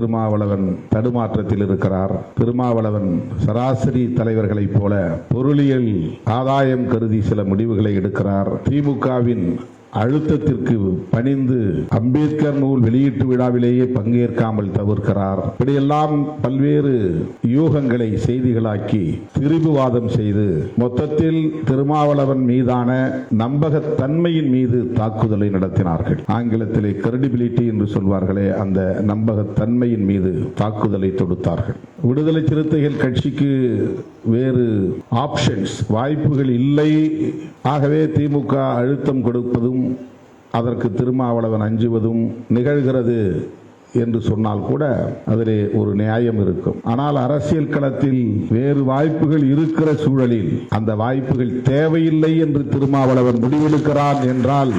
திருமாவளவன் தடுமாற்றத்தில் இருக்கிறார். திருமாவளவன் சராசரி தலைவர்களைப் போல பொருளியல் ஆதாயம் கருதி சில முடிவுகளை எடுக்கிறார். திமுகவின் அழுத்தத்திற்கு பணிந்து அம்பேத்கர் நூல் வெளியீட்டு விழாவிலேயே பங்கேற்காமல் தவிர்க்கிறார். இப்படியெல்லாம் பல்வேறு யூகங்களை செய்திகளாக்கி திரிபுவாதம் செய்து மொத்தத்தில் திருமாவளவன் மீதான நம்பகத்தன்மையின் மீது தாக்குதலை நடத்தினார்கள். ஆங்கிலத்திலே கிரெடிபிலிட்டி என்று சொல்வார்களே அந்த நம்பகத்தன்மையின் மீது தாக்குதலை தொடுத்தார்கள். விடுதலை சிறுத்தைகள் கட்சிக்கு வேறு ஆப்ஷன்ஸ் வாய்ப்புகள் இல்லை. ஆகவே திமுக அழுத்தம் கொடுப்பதும் அதற்கு திருமாவளவன் அஞ்சுவதும் நிகழ்கிறது என்று சொன்னால் கூட அதிலே ஒரு நியாயம் இருக்கும். ஆனால் அரசியல் களத்தில் வேறு வாய்ப்புகள் இருக்கிற சூழலில் அந்த வாய்ப்புகள் தேவையில்லை என்று திருமாவளவன் முடிவெடுக்கிறான் என்றால்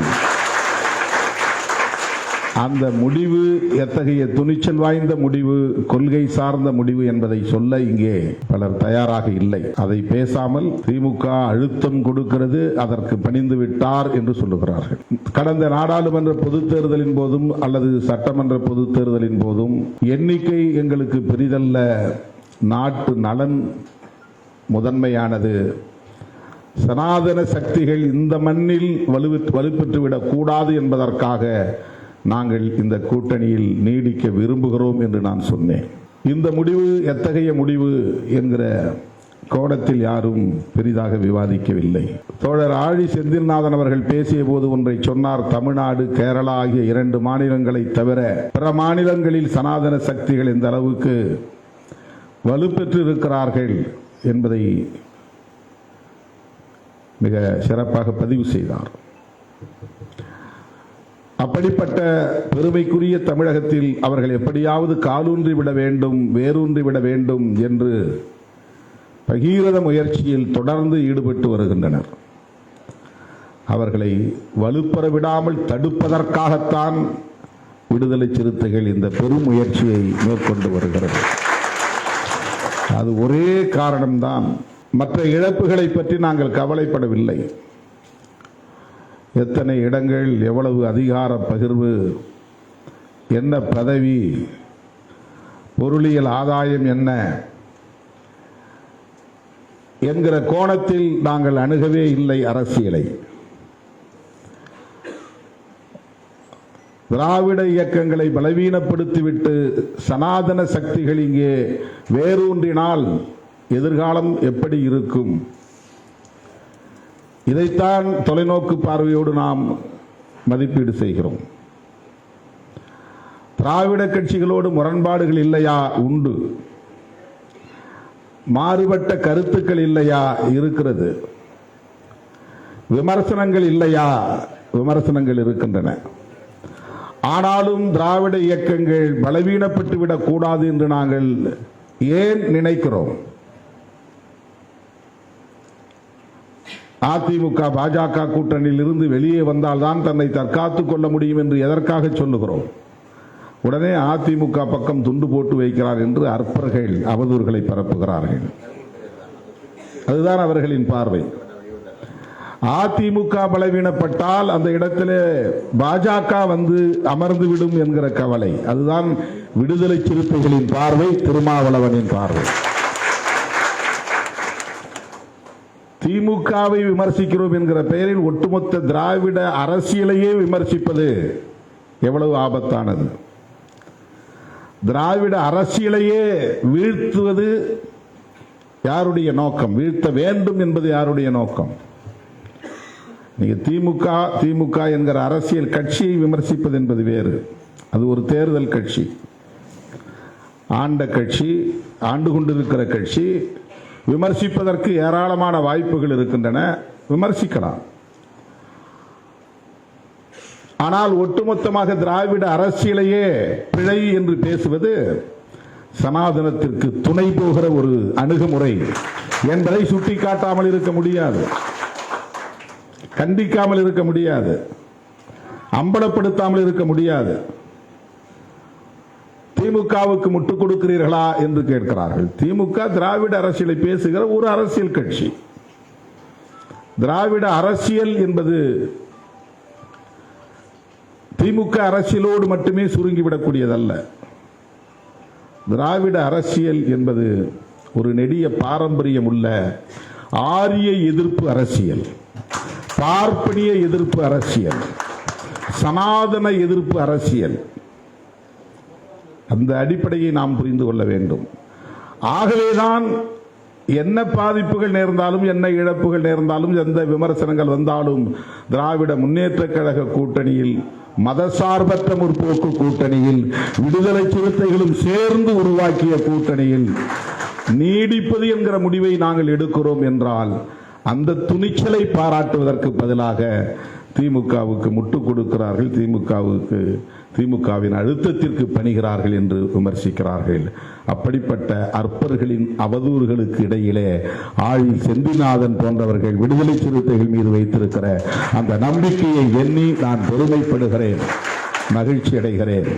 அந்த முடிவு எத்தகைய துணிச்சல் வாய்ந்த முடிவு கொள்கை சார்ந்த முடிவு என்பதை சொல்ல இங்கே பலர் தயாராக இல்லை. அதை பேசாமல் திமுக அழுத்தம் கொடுக்கிறது அதற்கு பணிந்து விட்டார் என்று சொல்லுகிறார்கள். கடந்த நாடாளுமன்ற பொதுத் தேர்தலின் போதும் அல்லது சட்டமன்ற பொதுத் தேர்தலின் போதும் எண்ணிக்கை எங்களுக்கு பெரிதல்ல. நாட்டு நலன் முதன்மையானது. சனாதன சக்திகள் இந்த மண்ணில் வலுவிட்டு வலுப்பெற்றுவிடக் கூடாது என்பதற்காக நாங்கள் இந்த கூட்டணியில் நீடிக்க விரும்புகிறோம் என்று நான் சொன்னேன். இந்த முடிவு எத்தகைய முடிவு என்கிற கோணத்தில் யாரும் பெரிதாக விவாதிக்கவில்லை. தோழர் ஆழி செந்தில்நாதன் அவர்கள் பேசிய போது ஒன்றை சொன்னார் தமிழ்நாடு கேரளா ஆகிய இரண்டு மாநிலங்களை தவிர பிற மாநிலங்களில் சனாதன சக்திகள் இந்த அளவுக்கு வலுப்பெற்று இருக்கிறார்கள் என்பதை மிக சிறப்பாக பதிவு செய்தார். அப்படிப்பட்ட பெருமைக்குரிய தமிழகத்தில் அவர்கள் எப்படியாவது காலூன்றி விட வேண்டும் வேரூன்றி விட வேண்டும் என்று பகீரத முயற்சியில் தொடர்ந்து ஈடுபட்டு வருகின்றனர். அவர்களை வலுப்பெற விடாமல் தடுப்பதற்காகத்தான் விடுதலை சிறுத்தைகள் இந்த பெரும் முயற்சியை மேற்கொண்டு வருகிறது. அது ஒரே காரணம்தான். மற்ற இழப்புகளை பற்றி நாங்கள் கவலைப்படவில்லை. எத்தனை இடங்கள் எவ்வளவு அதிகார பகிர்வு என்ன பதவி பொருளியல் ஆதாயம் என்ன என்கிற கோணத்தில் நாங்கள் அணுகவே இல்லை அரசியலை. திராவிட இயக்கங்களை பலவீனப்படுத்திவிட்டு சனாதன சக்திகள் இங்கே வேரூன்றினால் எதிர்காலம் எப்படி இருக்கும்? இதைத்தான் தொலைநோக்கு பார்வையோடு நாம் மதிப்பீடு செய்கிறோம். திராவிட கட்சிகளோடு முரண்பாடுகள் இல்லையா? உண்டு. மாறுபட்ட கருத்துக்கள் இல்லையா? இருக்கிறது. விமர்சனங்கள் இல்லையா? விமர்சனங்கள் இருக்கின்றன. ஆனாலும் திராவிட இயக்கங்கள் பலவீனப்பட்டுவிடக் கூடாது என்று நாங்கள் ஏன் நினைக்கிறோம்? அதிமுக பாஜக கூட்டணியில் இருந்து வெளியே வந்தால்தான் தன்னை தற்காத்துக் கொள்ள முடியும் என்று எதற்காக சொல்லுகிறோம்? உடனே அதிமுக பக்கம் துண்டு போட்டு வைக்கிறார் என்று அற்பர்கள் அவதூறுகளை பரப்புகிறார்கள். அதுதான் அவர்களின் பார்வை. அதிமுக பலவீனப்பட்டால் அந்த இடத்திலே பாஜக வந்து அமர்ந்து விடும் என்கிற கவலை. அதுதான் விடுதலை சிறுத்தைகளின் பார்வை திருமாவளவனின் பார்வை. திமுகவை விமர்சிக்கிறோம் என்கிற பெயரில் ஒட்டுமொத்த திராவிட அரசியலையே விமர்சிப்பது எவ்வளவு ஆபத்தானது. திராவிட அரசியலையே வீழ்த்துவது யாருடைய நோக்கம்? வீழ்த்த வேண்டும் என்பது யாருடைய நோக்கம்? நீங்க திமுக திமுக என்கிற அரசியல் கட்சியை விமர்சிப்பது என்பது வேறு. அது ஒரு தேர்தல் கட்சி. ஆண்ட கட்சி ஆண்டு கொண்டிருக்கிற கட்சி விமர்சிப்பதற்கு ஏராளமான வாய்ப்புகள் இருக்கின்றன. விமர்சிக்கலாம். ஆனால் ஒட்டுமொத்தமாக திராவிட அரசியலையே பிழை என்று பேசுவது சனாதனத்திற்கு துணை போகிற ஒரு அணுகுமுறை என்பதை சுட்டிக்காட்டாமல் இருக்க முடியாது. கண்டிக்காமல் இருக்க முடியாது. அம்பலப்படுத்தாமல் இருக்க முடியாது. திமுகவுக்கு முட்டுக் கொடுக்கிறீர்களா என்று கேட்கிறார்கள். திமுக திராவிட அரசியலை பேசுகிற ஒரு அரசியல் கட்சி. திராவிட அரசியல் என்பது திமுக அரசியலோடு மட்டுமே சுருங்கிவிடக்கூடியதல்ல. திராவிட அரசியல் என்பது ஒரு நெடிய பாரம்பரியம் உள்ள ஆரிய எதிர்ப்பு அரசியல் பார்ப்பனிய எதிர்ப்பு அரசியல் சனாதன எதிர்ப்பு அரசியல். அந்த அடிப்படையை நாம் புரிந்து கொள்ள வேண்டும். ஆகவேதான் என்ன பாதிப்புகள் நேர்ந்தாலும் என்ன இழப்புகள் நேர்ந்தாலும் எந்த விமர்சனங்கள் வந்தாலும் திராவிட முன்னேற்ற கழக கூட்டணியில் மதசார்பற்ற முற்போக்கு கூட்டணியில் விடுதலை சிறுத்தைகளும் சேர்ந்து உருவாக்கிய கூட்டணியில் நீடிப்பது என்கிற முடிவை நாங்கள் எடுக்கிறோம் என்றால் அந்த துணிச்சலை பாராட்டுவதற்கு பதிலாக திமுகவுக்கு முட்டு கொடுக்கிறார்கள். திமுகவுக்கு திமுகவின் அழுத்தத்திற்கு பணிகிறார்கள் என்று விமர்சிக்கிறார்கள். அப்படிப்பட்ட அற்பர்களின் அவதூறுகளுக்கு இடையிலே ஆழி செந்திநாதன் போன்றவர்கள் விடுதலை சிறுத்தைகள் மீது வைத்திருக்கிற அந்த நம்பிக்கையை எண்ணி நான் பெருமைப்படுகிறேன். மகிழ்ச்சி அடைகிறேன்